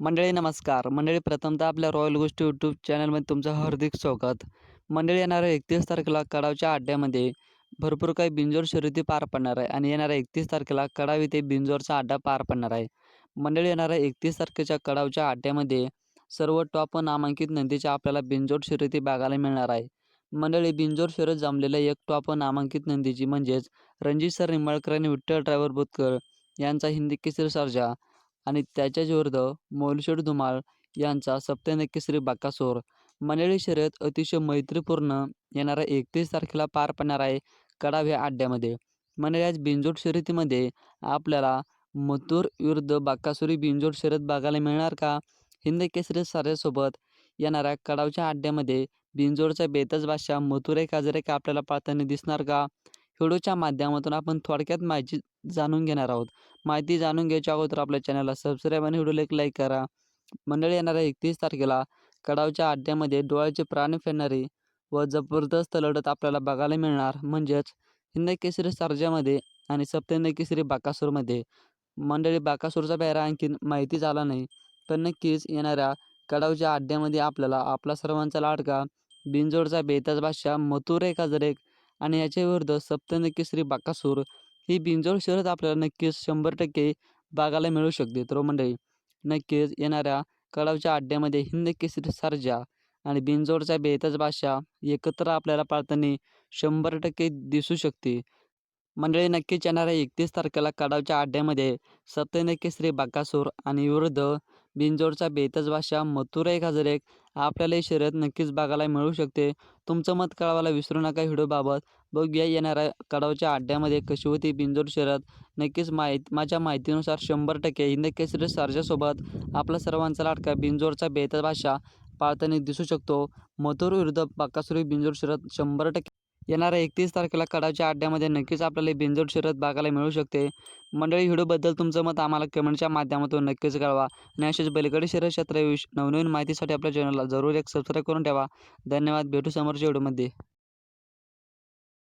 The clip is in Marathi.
मंडळी नमस्कार. मंडळी प्रथमतः आपल्या रॉयल गोष्टी यूट्यूब चॅनलमध्ये तुमचं हार्दिक स्वागत. मंडळी येणाऱ्या एकतीस तारखेला कडावच्या अड्ड्यामध्ये भरपूर काही बिंजोर शर्यती पार पडणार आहे आणि येणाऱ्या एकतीस तारखेला कडाव येथे बिंजोरचा अड्डा पार पडणार आहे. मंडळी येणाऱ्या एकतीस तारखेच्या कडावच्या अड्ड्यामध्ये सर्व टॉप नामांकित नंदीच्या आपल्याला बिंजोर शर्यती बघायला मिळणार आहे. मंडळी बिंजोर शर्यत जमलेल्या एक टॉप नामांकित नंदीची म्हणजेच रणजित सर निंबाळकर आणि विठ्ठल ड्रायव्हर बुतकर यांचा हिंदी केसरी सर्जा. आणि त्याच्याच विरुद्ध मोलशेड धुमाळ यांचा सप्तन केसरी बाकासोर. मनेळी शर्यत अतिशय मैत्रीपूर्ण येणाऱ्या एकतीस तारखेला पार पडणार आहे कडाव या अड्ड्यामध्ये. मंडळी आज बिंजोड शर्यतीमध्ये आपल्याला मथुर विरुद्ध बाकासुरी बिंजोड शर्यत बघायला मिळणार का? हिंद केसरी साऱ्यासोबत येणाऱ्या कडावच्या अड्ड्यामध्ये बिंजोडचा बेतज बादशाह मथुरे काजरे का आपल्याला पाळताना दिसणार का? व्हिडिओच्या माध्यमातून आपण थोडक्यात माहिती जाणून घेणार आहोत. माहिती जाणून घ्यायच्या अगोदर आपल्या चॅनलला सबस्क्राईब आणि व्हिडिओला एक लाईक करा. मंडळी येणाऱ्या एकतीस तारखेला कडावच्या अड्ड्यामध्ये डोळ्याचे प्राण फेडणारी व जबरदस्त लढत आपल्याला बघायला मिळणार. म्हणजेच हिंद केसरी सर्जामध्ये आणि सप्तहिंद केसरी बाकासूरमध्ये. मंडळी बाकासूरचा पेहरा आणखीन माहिती झाला नाही पण नक्कीच येणाऱ्या कडावच्या अड्ड्यामध्ये आपल्याला आपला सर्वांचा लाडका बिनजोडचा बेताज बादशाह मथुर एक हजार एक आणि याच्या विरुद्ध सप्तहिंद बाकासूर ही बिंजोळ शहरात आपल्याला नक्कीच शंभर टक्के बघायला मिळू शकते. तर मंडळी नक्कीच येणाऱ्या कडावच्या अड्ड्यामध्ये हिंद केसरी सर्जा आणि बिनजोडचा बेताज भाषा एकत्र आपल्याला पाळताना शंभर टक्के दिसू शकते. मंडळी नक्कीच येणाऱ्या एकतीस तारखेला कडावच्या अड्ड्यामध्ये सप्तहिंद बाकासूर आणि विरुद्ध बिंजोडचा बेतज बादशाह मथुरा एक हजार एक आपल्याला ही शर्यत नक्कीच बघायला मिळू शकते. तुमचं मत कळवायला विसरू नका व्हिडिओबाबत. बघूया येणाऱ्या कडावच्या अड्ड्यामध्ये कशी होती बिंजोड शर्यत. नक्कीच माहिती माझ्या माहितीनुसार शंभर टक्के हिंद केसरी आपला सर्वांचा लाटका बिंजोडचा बेताज भाषा पाळताना दिसू शकतो. मथुर विरुद्ध बाकासुरी बिंजोड शर्यत शंभर टक्के. येणाऱ्या एकतीस तारखेला कडावच्या अड्ड्यामध्ये नक्कीच आपल्याला बिंजोड शर्यत बघायला मिळू शकते. मंडळी व्हिडिओबद्दल तुमचं मत आम्हाला कमेंटच्या माध्यमातून नक्कीच कळवा. आणि असेच बलीकडे शर्यत क्षेत्राविषयी नवनवीन माहितीसाठी आपल्या चॅनलला जरूर एक सबस्क्राईब करून ठेवा. धन्यवाद. भेटू समोरच्या व्हिडिओमध्ये.